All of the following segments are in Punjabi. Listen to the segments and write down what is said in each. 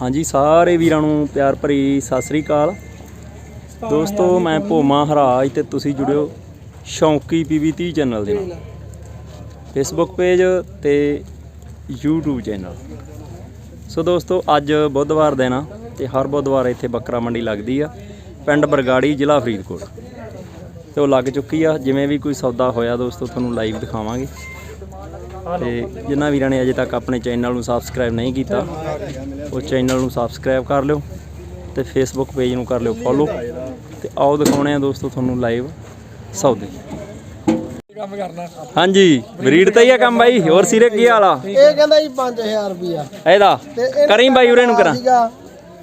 ਹਾਂਜੀ, ਸਾਰੇ ਵੀਰਾਂ ਨੂੰ ਪਿਆਰ ਭਰੀ ਸਤਿ ਸ੍ਰੀ ਅਕਾਲ। ਦੋਸਤੋ, ਮੈਂ ਭੋਮਾ ਹਰਾਜ ਤੇ ਤੁਸੀਂ ਜੁੜਿਓ ਸ਼ੌਂਕੀ ਪੀਵੀ 30 ਚੈਨਲ ਦੇ ਨਾਲ। ਫੇਸਬੁੱਕ ਪੇਜ ਤੇ YouTube ਚੈਨਲ। ਸੋ ਦੋਸਤੋ, ਅੱਜ ਬੁੱਧਵਾਰ ਦਿਨ ਆ ਤੇ ਹਰ ਬੁੱਧਵਾਰ ਇੱਥੇ ਬੱਕਰਾ ਮੰਡੀ ਲੱਗਦੀ ਆ, ਪਿੰਡ ਬਰਗਾੜੀ, ਜ਼ਿਲ੍ਹਾ ਫਰੀਦਕੋਟ। ਤੇ ਉਹ ਲੱਗ ਚੁੱਕੀ ਆ, ਜਿਵੇਂ ਵੀ ਕੋਈ ਸੌਦਾ ਹੋਇਆ ਦੋਸਤੋ, ਤੁਹਾਨੂੰ ਲਾਈਵ ਦਿਖਾਵਾਂਗੇ। ਤੇ ਜਿਨ੍ਹਾਂ ਵੀਰਾਂ ਨੇ ਅਜੇ ਤੱਕ ਆਪਣੇ ਚੈਨਲ ਨੂੰ ਸਬਸਕ੍ਰਾਈਬ ਨਹੀਂ ਕੀਤਾ ਉਹ ਚੈਨਲ ਨੂੰ ਸਬਸਕ੍ਰਾਈਬ ਕਰ ਲਿਓ ਤੇ ਫੇਸਬੁੱਕ ਪੇਜ ਨੂੰ ਕਰ ਲਿਓ ਫੋਲੋ ਤੇ ਆਓ ਦਿਖਾਉਣੇ ਆ ਦੋਸਤੋ ਤੁਹਾਨੂੰ ਲਾਈਵ ਸੌਦੇ। ਕੰਮ ਕਰਨਾ ਹਾਂਜੀ ਬਰੀਡ ਤੇ ਹੀ ਆ ਕੰਮ ਬਾਈ ਹੋਰ ਸਿਰੇ ਕੀ ਹਾਲ ਇਹ ਕਹਿੰਦਾ ਜੀ 5000 ਰੁਪਿਆ ਇਹਦਾ? ਕਰੀ ਬਾਈ ਉਰੇ ਨੂੰ ਕਰਾਂ।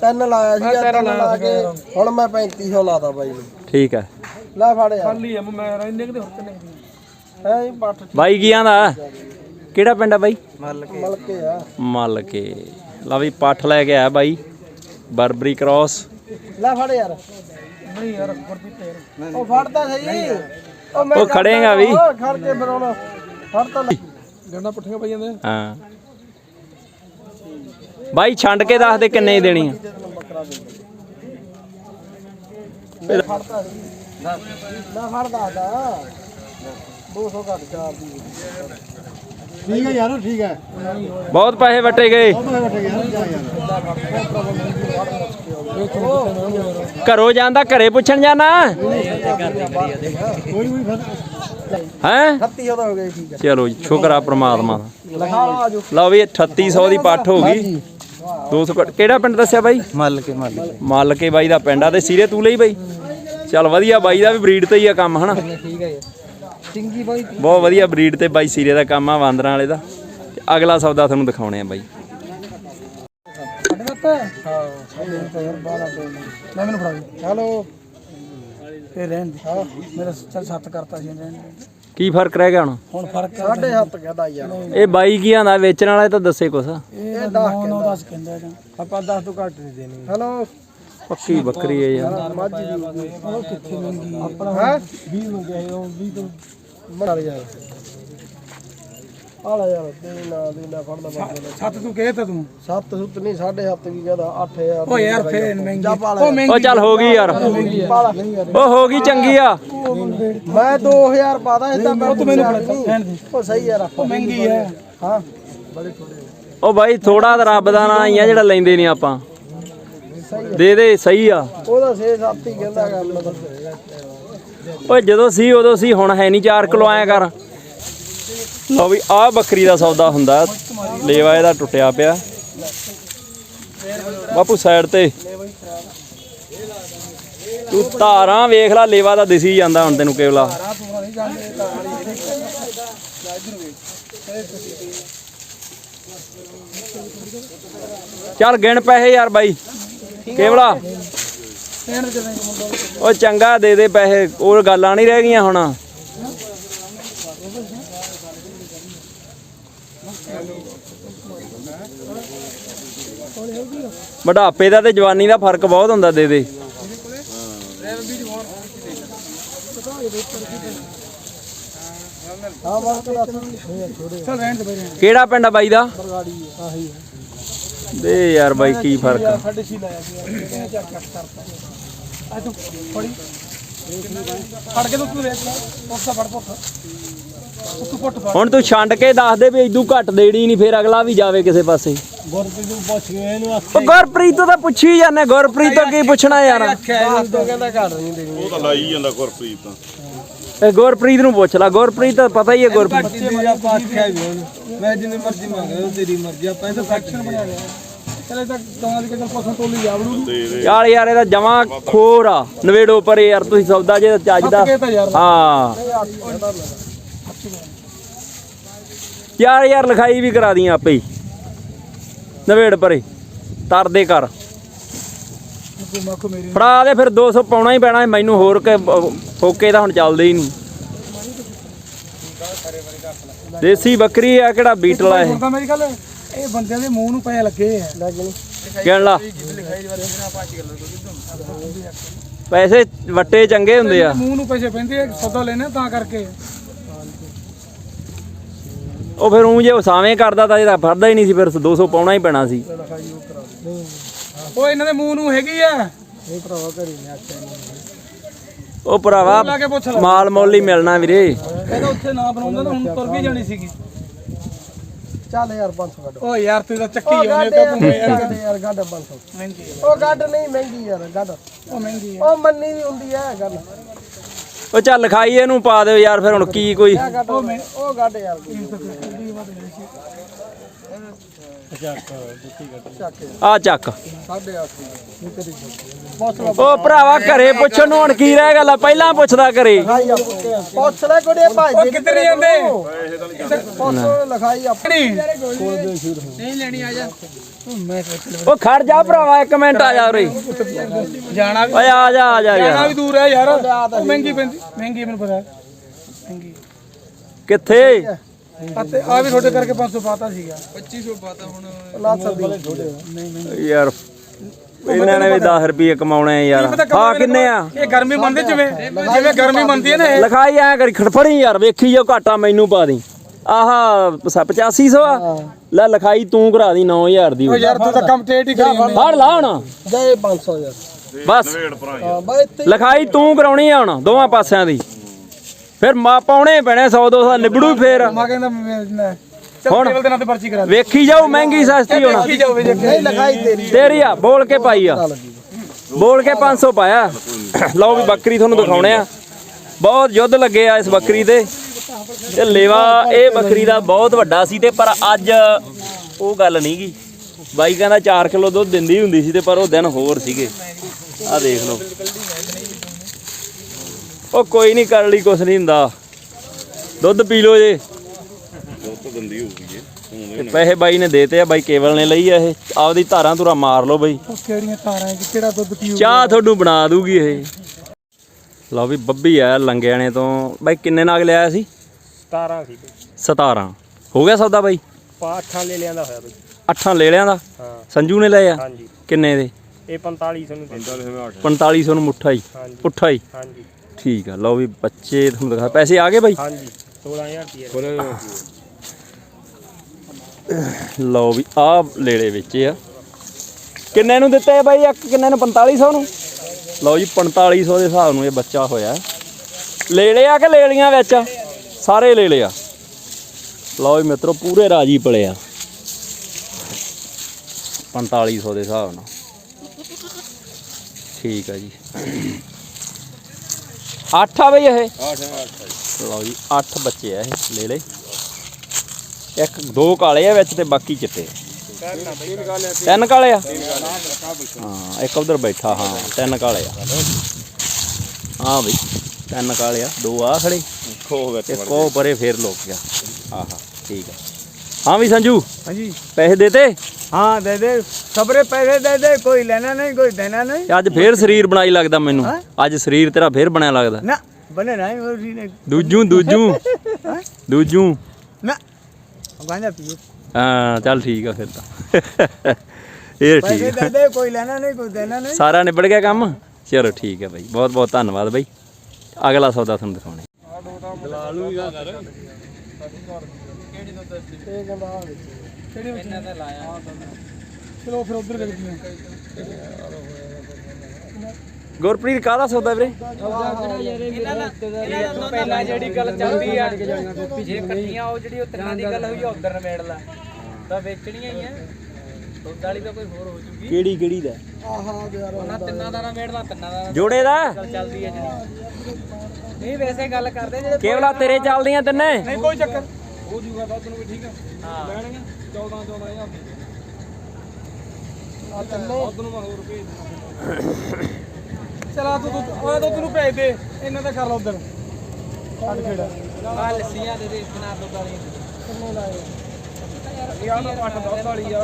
ਤਿੰਨ ਲਾਇਆ ਸੀਗਾ ਤਿੰਨ ਲਾ ਕੇ ਹੁਣ ਮੈਂ 3500 ਲਾਤਾ ਬਾਈ ਨੂੰ। ਠੀਕ ਹੈ ਲੈ ਫੜ ਖਾਲੀ ਆ ਮੈਂ ਰਹਿੰਦੇ ਕਿਤੇ ਹੋਰ ਕਿੰਨੇ ਹੈ ਬਾਈ ਕੀ ਆਂਦਾ? ਕਿਹੜਾ ਪਿੰਡ ਆ ਬਾਈ? ਮਲਕੇ। ਆ। ਲਾ ਵੀ ਪੱਠ ਲੈ ਕੇ ਆਇਆ ਬਾਈ। ਬਰਬਰੀ ਕ੍ਰਾਸ। ਲੈ ਫੜ ਯਾਰ। ਨਹੀਂ ਯਾਰ ਯਾਰ ਉਹ ਫੜਦਾ ਸਹੀ। ਉਹ ਮੈਂ ਉਹ ਖੜੇਗਾ ਵੀ। ਖੜ ਕੇ ਬਣਾਉਣਾ ਫੜ ਤਾਂ ਲੈ। ਗੰਡਾ ਪੁੱਠੀਆਂ ਪਈ ਜਾਂਦੇ ਹਾਂ। ਬਾਈ ਛੰਡ ਕੇ ਦੱਸ ਦੇ ਕਿੰਨੇ ਦੇਣੀ ਆ। ਫੜਦਾ ਸੀ ਲੈ ਫੜਦਾ ਦਾ 200 ਘੱਟ ਚਾਰ ਦੀ। ਠੀਕ ਹੈ ਯਾਰ ਠੀਕ ਹੈ। ਬਹੁਤ ਪੈਸੇ ਵਟੇ ਗਏ। ਘਰੋਂ ਜਾਂਦਾ ਘਰੇ ਪੁੱਛਣ ਜਾਣਾ। ਹੈ? 3600 ਦਾ ਹੋ ਗਿਆ ਠੀਕ ਹੈ। ਚਲੋ ਜੀ ਸ਼ੁਕਰ ਆ ਪ੍ਰਮਾਤਮਾ ਦਾ। ਲਿਖਾ ਲਓ ਵੀ ਇਹ 3800 ਦੀ ਪੱਠ ਹੋ ਗਈ। 200 ਘੱਟ- ਕਿਹੜਾ ਪਿੰਡ ਦੱਸਿਆ ਬਾਈ? ਮੱਲ ਕੇ ਮੱਲ ਕੇ ਮੱਲ ਕੇ ਬਾਈ ਦਾ ਪਿੰਡ ਆ ਤੇ ਸਿਰੇ ਤੂੰ ਲਈ ਬਾਈ। ਚੱਲ ਵਧੀਆ ਬਾਈ ਦਾ ਵੀ ਬਰੀਡ ਤੇ ਹੀ ਆ ਕੰਮ ਹਨਾ? ਠੀਕ ਹੈ ਚਿੰਗੀ ਬਾਈ। ਬਹੁਤ ਵਧੀਆ ਬਰੀਡ ਤੇ ਬਾਈ ਸਿਰੇ ਦਾ ਕੰਮ ਆ ਵਾਂਦਰਾਂ ਵਾਲੇ ਦਾ। ਤੇ ਅਗਲਾ ਸੌਦਾ ਤੁਹਾਨੂੰ ਦਿਖਾਉਣੇ ਆ ਬਾਈ। ਸਾਡੇ ਦਿੱਤਾ ਹਾਂ ਸਾਡੇ ਯਾਰ ਬਾਲਾ ਲੈ ਮੈਨੂੰ ਫੜਾ ਦੇ। ਹੈਲੋ। ਤੇ ਰਹਿਣ ਦੇ। ਹਾਂ। ਮੇਰਾ ਚੱਲ ਸੱਤ ਕਰਤਾ ਸੀ ਰਹਿਣ ਦੇ ਕੀ ਫ਼ਰਕ ਰਹਿ ਗਿਆ ਹੁਣ? ਹੁਣ ਫ਼ਰਕ ਸਾਡੇ ਹੱਥ ਕਹਦਾ ਯਾਰ। ਇਹ ਬਾਈ ਕੀ ਆਂਦਾ ਵੇਚਣ ਵਾਲੇ ਤਾਂ ਦੱਸੇ ਕੁਛ। ਇਹ 10 9 10 ਕਹਿੰਦਾ। ਜਾਂ ਆਪਾਂ 10 ਤੋਂ ਘੱਟ ਨਹੀਂ ਦੇਣੀ। ਹੈਲੋ। ਪੱਕੀ ਬੱਕਰੀ ਹੈ ਯਾਰ। ਮੱਝ ਦੀ। ਉਹ ਕਿੱਥੇ ਮੰਗੀ ਆਪਣਾ ਹੈ? 20 ਮੰਗਿਆ ਉਹ 20 ਤੋਂ ਮਰ ਯਾਰ ਆਲਾ ਯਾਰ ਦੇ ਨਾ ਦੇ ਨਾ ਫੜਦਾ ਬਾਬਾ। ਸੱਤ ਤੂੰ ਕਹੇ ਤਾ ਤੂੰ। ਸੱਤ ਸੁੱਤ ਨਹੀਂ ਸਾਢੇ ਹੱਥ ਕੀ ਕਹਦਾ 8000 ਓ ਯਾਰ ਫੇਰ ਮਹਿੰਗੀ। ਉਹ ਮਹਿੰਗੀ ਉਹ ਚੱਲ ਹੋ ਗਈ ਯਾਰ। ਉਹ ਹੋ ਗਈ ਚੰਗੀ ਆ। ਮੈਂ 2000 ਪਾਦਾ ਇਦਾਂ ਮੈਂ ਤੂੰ ਮੈਨੂੰ ਦੇ ਉਹ ਸਹੀ ਯਾਰ ਉਹ ਮਹਿੰਗੀ ਹੈ ਹਾਂ। ਬੜੇ ਥੋੜੇ ਉਹ ਬਾਈ ਥੋੜਾ ਤਾਂ ਰੱਬ ਦਾ ਨਾਂ ਹੀ ਆ ਜਿਹੜਾ ਲੈਂਦੇ ਨਹੀਂ ਆਪਾਂ। ਦੇ ਦੇ ਸਹੀ ਆ। ਉਹਦਾ 6 7 ਹੀ ਕਹਿੰਦਾ ਤਾਂ ਓਏ, ਜਦੋਂ ਸੀ, ਉਦੋਂ ਸੀ, ਹੁਣ ਹੈ ਨਹੀਂ 4 ਕਿਲੋ ਆਇਆ ਕਰ। ਲਓ ਵੀ, ਆਹ ਬੱਕਰੀ ਦਾ ਸੌਦਾ ਹੁੰਦਾ। ਲੇਵਾ ਇਹਦਾ ਟੁੱਟਿਆ ਪਿਆ। ਬਾਪੂ ਸਾਈਡ ਤੇ। ਤੂੰ ਧਾਰਾਂ ਵੇਖ ਲੈ, ਲੇਵਾ ਦਾ ਦਿਸੀ ਜਾਂਦਾ ਹੁਣ ਤੈਨੂੰ, ਕੇਵਲਾ। ਚੱਲ, ਗਿਣ ਪੈਸੇ ਯਾਰ ਬਾਈ। ਕੇਵਲਾ। ਉਹ ਚੰਗਾ ਦੇ ਦੇ ਪੈਸੇ ਉਹ ਗੱਲਾਂ ਨਹੀਂ ਰਹਿ ਗਈਆਂ ਹੁਣ। ਬੁਢਾਪੇ ਦਾ ਤੇ ਜਵਾਨੀ ਦਾ ਫ਼ਰਕ ਬਹੁਤ ਹੁੰਦਾ ਦੇ ਦੇ। ਹਾਂ ਬਸ ਦੱਸ ਥੋੜੇ ਚੱਲ ਰਹਿਣ ਦੇ ਬਈ ਰਹਿਣ ਦੇ। ਕਿਹੜਾ ਪਿੰਡ ਆ। ਬਾਈ ਦਾ ਆਹੀ ਦੇ ਯਾਰ ਬਾਈ ਕੀ ਫ਼ਰਕ ਆ? ਸਾਡੇ ਸੀ ਲਾਇਆ ਸੀ ਕਿਹਨੇ ਚੱਕ ਚੱਕ ਕਰਤਾ ਆ ਤੂੰ ਫੜੀ। ਫੜ ਕੇ ਤੂੰ ਰੇਟ ਲਾ ਪੁੱਟ ਫੜ ਫੜ। ਹੁਣ ਤੂੰ ਛੰਡ ਕੇ ਦੱਸ ਦੇ ਵੀ ਇਦੂ ਘੱਟ ਦੇਣੀ ਨਹੀਂ ਫੇਰ ਅਗਲਾ ਵੀ ਜਾਵੇ ਕਿਸੇ ਪਾਸੇ। ਗੁਰਪ੍ਰੀਤ ਨੂੰ ਪੁੱਛ ਗਏ ਇਹਨੂੰ ਉਹ ਗੁਰਪ੍ਰੀਤ ਤੋਂ ਤਾਂ ਪੁੱਛੀ ਜਾਂਦੇ ਗੁਰਪ੍ਰੀਤ ਤੋਂ ਕੀ ਪੁੱਛਣਾ ਯਾਰ? ਦੱਸ ਤੋਂ ਕਹਿੰਦਾ ਘੱਟ ਨਹੀਂ ਦੇਣੀ। ਉਹ ਤਾਂ ਲਾਈ ਜਾਂਦਾ ਗੁਰਪ੍ਰੀਤ ਤਾਂ। ਇਹ ਗੁਰਪ੍ਰੀਤ ਨੂੰ ਪੁੱਛ ਲੈ। ਗੁਰਪ੍ਰੀਤ ਤਾਂ ਪਤਾ ਹੀ ਹੈ ਗੁਰਪ੍ਰੀਤ। ਬੱਚੇ ਮੇਰਾ ਪਾਸ ਖਿਆ ਵੀ ਉਹਨੂੰ ਮੈਂ ਜਿੰਨੀ ਮਰਜ਼ੀ ਮੰਗ ਰਿਹਾ ਤੇਰੀ ਮਰਜ਼ੀ ਆਪਾਂ ਇਹ ਤਾਂ ਸੈਕਸ਼ਨ ਬਣਾ ਲਿਆ ਚਲੇ ਤਾਂ ਗਾਂ ਦੀ ਕਿਤੇ ਪਸੋਂ ਟੋਲੀ ਜਾਵੜੂ ਦੇ ਦੇ ਯਾਰ ਯਾਰ ਇਹਦਾ ਜਮਾ ਖੋਰ ਆ। ਨਵੇੜੋ ਪਰੇ ਯਾਰ ਤੁਸੀਂ ਸੌਦਾ ਜੇ ਚੱਜ ਦਾ। ਹਾਂ। ਯਾਰ। ਯਾਰ ਲਿਖਾਈ ਵੀ ਕਰਾ ਦੀਆਂ ਆਪੇ ਹੀ। ਨਵੇੜ ਪਰੇ। ਤਰਦੇ ਕਰ ਫੜਾ ਦੇ ਫਿਰ 200 ਪਾਉਣਾ ਹੀ ਪੈਣਾ। ਮੈਨੂੰ ਹੋਰ ਕੇ ਫੋਕੇ ਤਾਂ ਹੁਣ ਚੱਲਦੇ ਹੀ ਨਹੀਂ। ਦੇਸੀ ਬੱਕਰੀ ਆ ਕਿਹੜਾ ਬੀਟਲ ਆ ਇਹ? ਸੁਣਦਾ ਮੇਰੀ ਗੱਲ ਇਹ ਬੰਦਿਆਂ ਦੇ ਮੂੰਹ ਨੂੰ ਪੈ ਲੱਗੇ ਆ। ਗਿਣ ਲਾ। ਪੈਸੇ ਵੱਟੇ ਚੰਗੇ ਹੁੰਦੇ ਆ। ਮੂੰਹ ਨੂੰ ਪੈਸੇ ਪੈਂਦੇ ਆ ਸੌਦਾ ਲੈਣੇ ਤਾਂ ਕਰਕੇ। ਉਹ ਫਿਰ ਉਹ ਜੇ ਉਸਾਵੇਂ ਕਰਦਾ ਤਾਂ ਇਹਦਾ ਫੜਦਾ ਹੀ ਨਹੀਂ ਸੀ ਫਿਰ 200 ਪਾਉਣਾ ਹੀ ਪੈਣਾ ਸੀ। ਉਹ ਇਹਨਾਂ ਦੇ ਮੂੰਹ ਨੂੰ ਹੈਗੀ ਆ। ਇਹ ਭਰਾਵਾ ਘਰੀ ਨੇ ਆਖਿਆ ਉਹ ਭਰਾਵਾ ਲਾ ਕੇ ਪੁੱਛ ਲੈ। ਮਾਲ ਮੁੱਲ ਹੀ ਮਿਲਣਾ ਵੀਰੇ। ਕਹਿੰਦਾ ਉੱਥੇ ਨਾ ਬਣਾਉਂਦਾ ਤਾਂ ਹੁਣ ਤੁਰ ਵੀ ਜਾਣੀ ਸੀਗੀ। ਚੱਲ ਯਾਰ 500 ਕੱਢ। ਓ ਯਾਰ ਤੂੰ ਤਾਂ ਚੱਕੀ ਆਉਨੇ ਤਾਂ ਭੁੰਮੇ ਯਾਰ ਗੱਡ ਯਾਰ ਗੱਡ 500 ਮਹਿੰਗੀ ਆ। ਉਹ ਗੱਡ ਨਹੀਂ ਮਹਿੰਗੀ ਯਾਰ ਗੱਡ। ਉਹ ਮਹਿੰਗੀ ਆ। ਉਹ ਮੰਨੀ ਦੀ ਹੁੰਦੀ ਹੈ ਗੱਲ। ਉਹ ਚੱਲ ਲਿਖਾਈ ਇਹਨੂੰ ਪਾ ਦਿਓ ਯਾਰ ਫਿਰ ਹੁਣ ਕੀ ਕੋਈ। ਉਹ ਗੱਡ ਯਾਰ। ਆ ਚੱਕ। ਸਾਢੇ 8 ਨਹੀਂ ਕਦੀ ਉਹ ਭਰਾਵਾ ਘਰੇ ਪੁੱਛਣ ਨੂੰ ਹੁਣ ਕੀ ਰਹਿ ਗਿਆ ਪਹਿਲਾਂ ਪੁੱਛਦਾ ਘਰੇ। ਪੁੱਛ ਲੈ ਕੋੜੇ ਭਾਈ ਉਹ ਕਿੱਧਰ ਜਾਂਦੇ ਪੁੱਛ ਲਿਖਾਈ ਆਪ ਨਹੀਂ ਨਹੀਂ ਲੈਣੀ ਆ ਜਾ ਮੈਂ ਉਹ ਖੜ ਜਾ ਭਰਾਵਾ ਇੱਕ ਮਿੰਟ ਆ ਜਾ ਉਰੇ। ਜਾਣਾ ਵੀ ਓਏ ਆ ਜਾ ਆ ਜਾ ਜਾਣਾ ਯਾਰ ਵੀ ਦੂਰ ਹੈ ਯਾਰ। ਉਹ ਮਹਿੰਗੀ ਪੈਂਦੀ ਮਹਿੰਗੀ ਮੈਨੂੰ ਪਤਾ। ਮਹਿੰਗੀ। ਕਿੱਥੇ? ਅਤੇ ਆ ਵੀ ਤੁਹਾਡੇ ਕਰਕੇ 500 ਪਾਤਾ ਸੀਗਾ। 2500 ਪਾਤਾ ਹੁਣ। ਲਾ ਸਕਦੀ ਯਾਰ ਇਹਨਾਂ ਨੇ ਵੀ 10 ਰੁਪਏ ਕਮਾਉਣੇ ਆ ਯਾਰ। ਆ ਕਿੰਨੇ ਆ? ਇਹ ਗਰਮੀ ਮੰਨਦੇ ਜਿਵੇਂ ਜਿਵੇਂ ਗਰਮੀ ਮੰਨਦੀ ਹੈ ਨਾ ਇਹ। ਲਿਖਾਈ ਐ ਕਰੀ ਖੜਫੜੀ ਯਾਰ ਵੇਖੀ ਜੋ ਘਾਟਾ ਮੈਨੂੰ ਪਾ ਦੀ। ਆਹ 8500 ਆ? ਲੈ ਲਿਖਾਈ ਤੂੰ ਕਰਾ ਦੀ 9000 ਦੀ ਉਹ ਯਾਰ ਤੂੰ ਤਾਂ ਕੰਮ ਟੇਟ ਹੀ ਕਰੀ ਜਾਂਦੇ। ਫੜ ਲਾ ਹੁਣ। ਦੇ 500 ਯਾਰ। ਬਸ। ਲਿਖਾਈ ਤੂੰ ਕਰਾਉਣੀ ਆ ਹੁਣ ਦੋਵਾਂ ਪਾਸਿਆਂ ਦੀ। ਫਿਰ ਮਾ ਪਾਉਣੇ ਪੈਣੇ 100 200 ਨਿਬੜੂ ਫੇਰ। ਮਾ ਕਹਿੰਦਾ ਮੈਂ ਚੱਲ ਹੁਣ? ਕੇਵਲ ਦੇ ਨਾਂ ਤੇ ਪਰਚੀ ਕਰਾ ਦੇ। ਵੇਖੀ ਜਾਓ ਮਹਿੰਗੀ ਸਸਤੀ ਹੁਣ। ਜਾਓ ਨਹੀਂ ਤੇਰੀ। ਤੇਰੀ ਆ ਬੋਲ ਕੇ ਪਾਈ ਆ। ਬੋਲ ਕੇ 500 ਪਾਇਆ। ਲਓ ਵੀ ਬੱਕਰੀ ਤੁਹਾਨੂੰ ਦਿਖਾਉਣੇ ਆ। ਬਹੁਤ ਯੁੱਧ ਲੱਗੇ ਆ ਇਸ ਬੱਕਰੀ ਤੇ। ਤੇ ਲੇਵਾ ਇਹ ਬੱਕਰੀ ਦਾ ਬਹੁਤ ਵੱਡਾ ਸੀ ਤੇ ਪਰ ਅੱਜ ਉਹ ਗੱਲ ਨਹੀਂ ਗੀ ਬਾਈ ਕਹਿੰਦਾ 4 ਕਿਲੋ ਦੁੱਧ ਦਿੰਦੀ ਹੁੰਦੀ ਸੀ ਤੇ ਪਰ ਉਹ ਦਿਨ ਹੋਰ ਸੀਗੇ। ਆ ਦੇਖ ਲਓ। ਉਹ ਕੋਈ ਨਹੀਂ ਕਰ ਲਈ ਕੁਛ ਨਹੀਂ ਹੁੰਦਾ। ਦੁੱਧ ਪੀ ਲਓ ਜੇ। ਤੇ ਪੈਸੇ ਬਾਈ ਨੇ ਦੇਤੇ ਆ ਬਾਈ ਕੇਵਲ ਨੇ ਲਈ ਆ ਇਹ। ਆਪਦੀ ਧਾਰਾਂ ਧੁਰਾ ਮਾਰ ਲਓ ਬਾਈ। ਉਹ ਕਿਹੜੀਆਂ ਤਾਰਾਂ ਹੈ ਕਿ ਕਿਹੜਾ ਦੁੱਧ ਪੀਊ ਚਾਹ ਤੁਹਾਨੂੰ ਬਣਾ ਦੂਗੀ ਇਹ। ਲਓ ਵੀ ਬੱਬੀ ਆ ਲੰਗਿਆਣੇ ਤੋਂ। ਬਾਈ ਕਿੰਨੇ ਨਾਗ ਲਿਆਇਆ ਸੀ? 17 ਸੀ। 17 ਹੋ ਗਿਆ ਸੌਦਾ ਬਾਈ? ਪਾਠਾਂ ਲੈ ਲਿਆਂਦਾ ਹੋਇਆ ਬਈ। ਅੱਠਾਂ ਲੈ ਲਿਆਂ ਦਾ ਹਾਂ। ਸੰਜੂ ਨੇ ਲਿਆ ਹਾਂਜੀ। ਕਿੰਨੇ ਦੇ? ਇਹ 4500 ਨੂੰ ਦਿੰਦਾ 4500 ਨੂੰ ਮੁੱਠਾ ਹੀ। ਪੁੱਠਾ ਹੀ। ਹਾਂਜੀ। ਠੀਕ ਆ। ਲਓ ਵੀ ਬੱਚੇ ਤੁਹਾਨੂੰ ਦਿਖਾ ਪੈਸੇ ਆ ਗਏ ਬਾਈ? ਹਾਂਜੀ 16000 ਰੁਪਏ। ਲਓ ਵੀ ਆ ਲੇਲੇ ਵਿੱਚ ਆ। ਕਿੰਨੇ ਨੂੰ ਦਿੱਤੇ ਆ ਬਾਈ? ਇੱਕ ਕਿੰਨੇ ਨੂੰ? 4500 ਨੂੰ? ਲਓ ਜੀ 4500 ਦੇ ਹਿਸਾਬ ਨੂੰ ਇਹ ਬੱਚਾ ਹੋਇਆ। ਲੈ ਲਿਆ ਕਿ ਲੈ ਲੀਆਂ ਵਿੱਚ ਸਾਰੇ ਲੈ ਲਿਆ ਲਓ ਜੀ ਮਿੱਤਰੋ ਪੂਰੇ ਰਾਜੀ ਪਲੇ ਆ। 4500 ਦੇ ਹਿਸਾਬ ਨਾਲ। ਠੀਕ ਆ ਜੀ। 8 ਆ ਬਈ ਇਹ। 8 ਲਓ ਜੀ 8 ਬੱਚੇ ਆ ਇਹ ਲੈ ਲੈ ਇੱਕ ਦੋ ਕਾਲੇ ਆ ਵਿੱਚ ਤੇ ਬਾਕੀ ਚਿੱਟੇ ਤਿੰਨ ਕਾਲੇ ਆ? ਹਾਂ ਇੱਕ ਉਧਰ ਬੈਠਾ ਹਾਂ ਤਿੰਨ ਕਾਲੇ ਆ। ਹਾਂ ਬਈ ਤਿੰਨ ਕਾਲੇ ਆ ਦੋ ਆ ਖੜੇ। ਇੱਕ ਉਹ ਪਰੇ ਫੇਰ ਲੋਕ ਗਿਆ। ਆਹਾ ਠੀਕ ਆ। ਹਾਂ ਵੀ ਸੰਜੂ ਹਾਂਜੀ। ਪੈਸੇ ਦੇਤੇ ਹਾਂ ਦੇ ਦੇ ਸਬਰੇ ਪੈਸੇ ਦੇ ਦੇ ਕੋਈ ਲੈਣਾ ਨਹੀਂ ਕੋਈ ਦੇਣਾ ਨਹੀਂ। ਅੱਜ ਫੇਰ ਸਰੀਰ ਬਣਾਈ ਲੱਗਦਾ ਮੈਨੂੰ। ਅੱਜ ਸਰੀਰ ਤੇਰਾ ਫੇਰ ਬਣਿਆ ਲੱਗਦਾ। ਨਾ ਬਣੇ ਜੀ ਨੇ। ਦੂਜੂ ਦੂਜੂ। ਦੂਜੂ। ਨਾ ਗਾਂਜਾ ਪੀਓ। ਹਾਂ ਚੱਲ ਠੀਕ ਆ ਫਿਰ ਤਾਂ। ਇਹ ਠੀਕ ਪੈਸੇ ਦੇ ਦੇ ਕੋਈ ਲੈਣਾ ਨਹੀਂ ਕੋਈ ਦੇਣਾ ਨਹੀਂ। ਸਾਰਾ ਨਿਬੜ ਗਿਆ ਕੰਮ? ਚਲੋ ਠੀਕ ਹੈ ਬਾਈ ਬਹੁਤ ਬਹੁਤ ਧੰਨਵਾਦ ਬਾਈ। ਅਗਲਾ ਸੌਦਾ ਤੁਹਾਨੂੰ ਦਿਖਾਉਣੇ। ਚਲੋ ਫਿਰ ਉਧਰ ਵੇਖਦੇ ਹਾਂ ਗੁਰਪ੍ਰੀਤ ਕਾਹਦਾ ਸੌਦਾ ਵੀਰੇ? ਪਹਿਲਾਂ ਜਿਹੜੀ ਗੱਲ ਚੱਲਦੀ ਆ। ਜੇ ਕੱਟੀਆਂ ਉਹ ਜਿਹੜੀ ਉਹ ਤਿੰਨਾਂ ਦੀ ਗੱਲ ਹੋਈ ਉਧਰ ਨਵੇੜ ਲਾ। ਤਾਂ ਵੇਚਣੀਆਂ ਹੀ ਆ। ਦੁੱਧ ਵਾਲੀ ਤਾਂ ਕੋਈ ਹੋਰ ਹੋ ਜੂਗੀ। ਕਿਹੜੀ ਕਿਹੜੀ ਦਾ? ਆਹਾ ਯਾਰ ਉਹਨਾਂ ਤਿੰਨਾਂ ਦਾ ਨਵੇੜ ਲਾ ਤਿੰਨਾਂ ਦਾ ਜੋੜੇ ਦਾ? ਗੱਲ ਚੱਲਦੀ ਆ ਜਿਹੜੀ। ਨਹੀਂ ਵੈਸੇ ਗੱਲ ਕਰਦੇ ਜਿਹੜੇ ਕੇਵਲਾ ਤੇਰੇ ਚੱਲਦੀਆਂ ਤਿੰਨੇ? ਨਹੀਂ ਕੋਈ ਚੱਕਰ। ਚਲਾ। ਤੂੰ ਤੂੰ ਆ ਦੁੱਧ ਨੂੰ ਭੇਜ ਦੇ। ਇਹਨਾਂ ਦਾ ਕਰ ਲਾ ਉਧਰ। ਛੱਡ ਖੇੜਾ ਆ ਲੱਸੀਆਂ ਦੇ ਦੇ ਬਣਾ ਦੁੱਧ ਵਾਲੀਆਂ ਯਾਰ ਤਾਂ ਪੱਟ ਦੁੱਧ ਵਾਲੀ ਆ।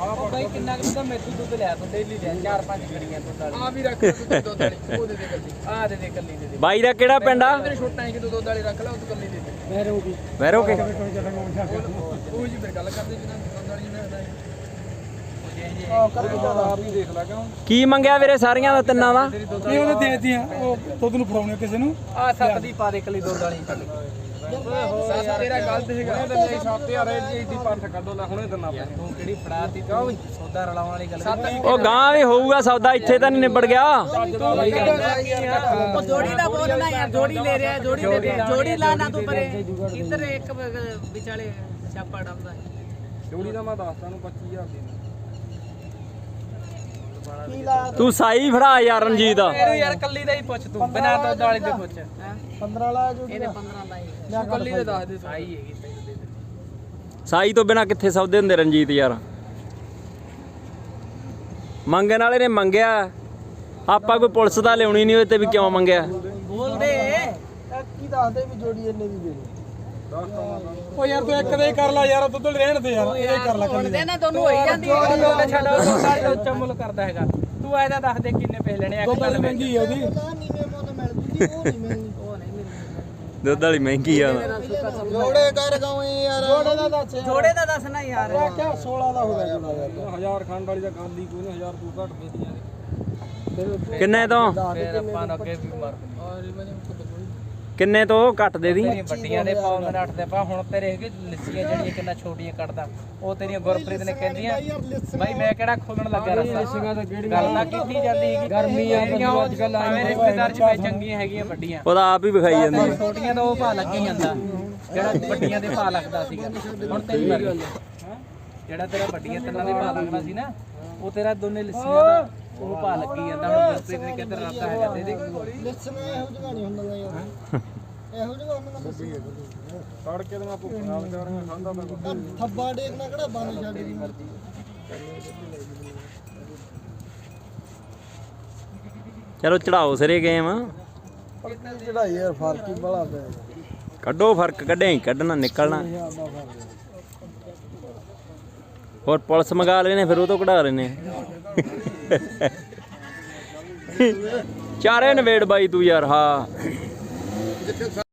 ਉਹ ਬਾਈ ਕਿੰਨਾ ਕੁ ਦਾ ਮੈਥੋਂ ਦੁੱਧ ਲਿਆ ਤੂੰ ਡੇਲੀ ਲਿਆ। ਚਾਰ ਪੰਜ ਗੜੀਆਂ ਦੁੱਧ ਵਾਲੀ। ਆ ਵੀ ਰੱਖ ਦੁੱਧ ਵਾਲੀ। ਉਹ ਦੇ ਦੇ ਗੱਡੀ ਆ ਦੇ ਦੇ ਕੱਲੀ ਦੇ ਦੇ। ਬਾਈ ਦਾ ਕਿਹੜਾ ਪਿੰਡ ਆ? ਛੋਟਾ ਹੈ ਕਿ ਦੁੱਧ ਵਾਲੀ ਰੱਖ ਲੈ ਉਹ ਕੱਲੀ ਦੇ। ਵੈਰੋ ਕੇ ਉਹ ਜੀ ਫਿਰ ਗੱਲ ਕਰਦੇ ਜਿਹਨਾਂ ਦੁੱਧ ਵਾਲੀ ਜਿਹਨਾਂ ਆ ਕਰਕੇ ਚੱਲ ਆਪ ਹੀ ਦੇਖ ਲੈ ਕਿਉਂ ਕੀ ਮੰਗਿਆ ਵੀਰੇ ਸਾਰੀਆਂ ਦਾ ਤਿੰਨਾਂ ਦਾ? ਇਹ ਉਹਨੇ ਦੇ ਦਿੱਤੀਆਂ ਉਹ ਦੁੱਧ ਨੂੰ ਫੜਾਉਣੇ ਕਿਸੇ ਨੂੰ। ਆ ਸੱਤ ਦੀ ਪਾ ਦੇ ਕੱਲੀ ਦੁੱਧ ਵਾਲੀ। ਕੱਲੀ ਤੇਰਾ ਗਲਤ ਹੈਗਾ ਉਹਨੇ ਤਾਂ ਨਹੀਂ 7000 ਇਹ ਦੀ ਪੰਥ ਕੱਢੋ ਲੈ ਹੁਣੇ ਦਿਨਾ ਤੂੰ ਕਿਹੜੀ ਫੜਾਤੀ ਕਿਉਂ ਵੀ ਸੌਦਾ ਰਲਾਉਣ ਵਾਲੀ ਗੱਲ ਉਹ ਗਾਂ ਵੀ ਹੋਊਗਾ ਸੌਦਾ ਇੱਥੇ ਤਾਂ ਨਹੀਂ ਨਿਬੜ ਗਿਆ। ਉਹ ਜੋੜੀ ਦਾ ਬੋਲਣਾ ਯਾਰ ਜੋੜੀ ਲੈ ਰਿਹਾ ਜੋੜੀ ਲੈ ਰਿਹਾ। ਜੋੜੀ ਲਾਣਾ ਤੂੰ ਪਰੇ। ਇੱਧਰ ਇੱਕ ਬ- ਵਿਚਾਲੇ ਛਾਪਾ ਡੰਦਾ ਜੋੜੀ ਦਾ ਮੈਂ ਦੱਸਦਾ ਨੂੰ 25000 ਦੇ ਤੂੰ ਸਾਈ ਫੜਾ ਯਾਰ ਰਣਜੀਤ ਇਹਨੂੰ ਯਾਰ ਕੱਲੀ ਦਾ ਹੀ ਪੁੱਛ ਤੂੰ ਬਿਨਾਂ ਦੁੱਧ ਵਾਲੀ ਦੇ ਪੁੱਛ। 15 ਲਾ ਜੋ ਇਹਨੇ 15 ਲਾਏ ਤੂੰ ਕੱਲੀ ਦੇ ਦੱਸ ਦੇ ਸਾਈ ਹੈਗੀ ਤੈਨੂੰ ਦੇ ਦੇ ਸਾਈ ਤੋਂ ਬਿਨਾ ਕਿੱਥੇ ਸੌਦੇ ਹੁੰਦੇ ਰਣਜੀਤ ਯਾਰ? ਮੰਗਣ ਵਾਲੇ ਨੇ ਮੰਗਿਆ। ਆਪਾਂ ਕੋਈ ਪੁਲਿਸ ਦਾ ਲਿਆਉਣੀ ਨਹੀਂ ਹੋਏ ਤੇ ਵੀ ਕਿਉਂ ਮੰਗਿਆ? ਬੋਲਦੇ। ਕੀ ਦੱਸਦੇ ਵੀ ਜੋੜੀ ਇੰਨੇ ਦੀ ਦੇ ਦੇ ਉਹ ਯਾਰ ਤੂੰ ਇੱਕ ਦੇ ਹੀ ਕਰ ਲੈ ਯਾਰ ਦੁੱਧ ਰਹਿਣ ਦੇ ਯਾਰ ਇਹ ਕਰ ਲੈ ਹੁਣ ਦੇ ਨਾ ਤੁਹਾਨੂੰ ਹੋਈ ਜਾਂਦੀ ਉਹ ਲੋਟ ਛੱਡ ਉਹ ਦੁੱਧ ਵਾਲੀ ਦਾ ਉੱਚਾ ਮੁੱਲ ਕਰਦਾ ਹੈਗਾ। ਤੂੰ ਇਹਦਾ ਦੱਸ ਦੇ ਕਿੰਨੇ ਪੈਸੇ ਲੈਣੇ ਆ ਗੱਲ ਮੈਂ ਮਹਿੰਗੀ ਆ ਉਹਦੀ। ਦੁੱਧ ਵਾਲੀ ਮਹਿੰਗੀ ਆ। ਜੋੜੇ ਕਰ ਗਾਵੇਂ ਯਾਰ। ਜੋੜੇ ਦਾ ਦੱਸ ਜੋੜੇ ਦਾ ਦੱਸਣਾ ਯਾਰ। ਕਿਆ 16 ਦਾ ਹੋ ਗਿਆ ਜੋੜਾ ਯਾਰ ਹਜ਼ਾਰ ਖੰਡ ਵਾਲੀ ਦਾ ਗੱਲ ਹੀ ਕੋਈ ਨਹੀਂ ਹਜ਼ਾਰ ਤੂੰ ਘੱਟ ਦੇ ਦੀਆਂ ਕਿੰਨੇ ਤੋਂ? ਫਿਰ ਆਪਾਂ ਨੂੰ ਅੱਗੇ ਵੀ ਮਰ ਕਿੰਨੇ ਤੋਂ ਘੱਟ ਦੇ ਦੀ? ਤੇਰੀਆਂ ਵੱਡੀਆਂ ਦੇ ਪਾਉ ਮੈਂ ਨੱਠਦੇ ਪਾ ਹੁਣ ਤੇਰੇ ਹੈਗੇ ਲੱਸੀਆਂ ਜਿਹੜੀਆਂ ਕਿੰਨਾ ਛੋਟੀਆਂ ਕੱਢਦਾ। ਉਹ ਤੇਰੀਆਂ ਗੁਰਪ੍ਰੀਤ ਨੇ ਕਹਿੰਦੀਆਂ ਬਾਈ ਮੈਂ ਕਿਹੜਾ ਖੋਲਣ ਲੱਗਾ ਰਸਤਾ? ਗੱਲ ਤਾਂ ਕੀਤੀ ਜਾਂਦੀ ਹੈਗੀ। ਗਰਮੀ ਆ ਅੱਜ ਕੱਲ ਮੇਰੇ ਰਿਸ਼ਤੇਦਾਰ ਚ ਮੈਂ ਚੰਗੀਆਂ ਹੈਗੀਆਂ ਵੱਡੀਆਂ। ਉਹਦਾ ਆਪ ਹੀ ਵਿਖਾਈ ਜਾਂਦੀ ਹੈ। ਛੋਟੀਆਂ ਦਾ ਉਹ ਭਾਅ ਲੱਗੀ ਜਾਂਦਾ। ਜਿਹੜਾ ਵੱਡੀਆਂ ਦੇ ਭਾਅ ਲੱਗਦਾ ਸੀਗਾ। ਹੁਣ ਤੇਰੀ ਵਾਰੀ ਹੈਂ? ਜਿਹੜਾ ਤੇਰਾ ਵੱਡੀਆਂ ਤਿੰਨਾਂ ਦੇ ਭਾਅ ਲੱਗਦਾ ਸੀ ਨਾ ਉਹ ਤੇਰਾ ਦੋਨੇ ਲੱਸੀਆਂ ਦਾ ਉਹ ਭਾਅ ਲੱਗੀ ਜਾਂਦਾ ਹੁਣ ਗੁਰਪ੍ਰੀਤ ਨੇ ਕਿੱਧਰ ਰੱਖਦਾ ਹੈਗਾ ਦੇ ਦੇ। ਲਿਸਣਾ ਇਹੋ ਜਿਹਾ ਨਹੀਂ ਹੁੰਦਾ ਯਾਰ। ਇਹੋ ਜਿਹਾ ਉਹਨਾਂ ਦਾ ਤੜਕੇ ਦੇ ਮੈਂ ਭੁੱਖਾ ਵਿਚਾਰੀਆਂ ਖਾਂਦਾ ਮੈਂ ਥੱਬਾ ਡੇਕਣਾ ਕਿਹੜਾ ਬੰਦ ਛੱਡ ਦੀ ਚਲੋ ਚੜਾਓ ਸਿਰੇ ਆ ਚੜਾਈ ਯਾਰ ਫ਼ਰਕ ਹੀ ਬੜਾ ਪਿਆ। ਕੱਢੋ ਫ਼ਰਕ ਕੱਢਿਆ ਹੀ ਕੱਢਣਾ ਨਿਕਲਣਾ। ਹੋਰ ਪੁਲਿਸ ਮੰਗਾ ਲੈਨੇ ਫਿਰ ਉਹ ਤੋਂ ਕਢਾ ਲੈਨੇ ਚਾਰੇ ਨਵੇੜ ਬਾਈ ਤੂੰ ਯਾਰ ਹਾਂ।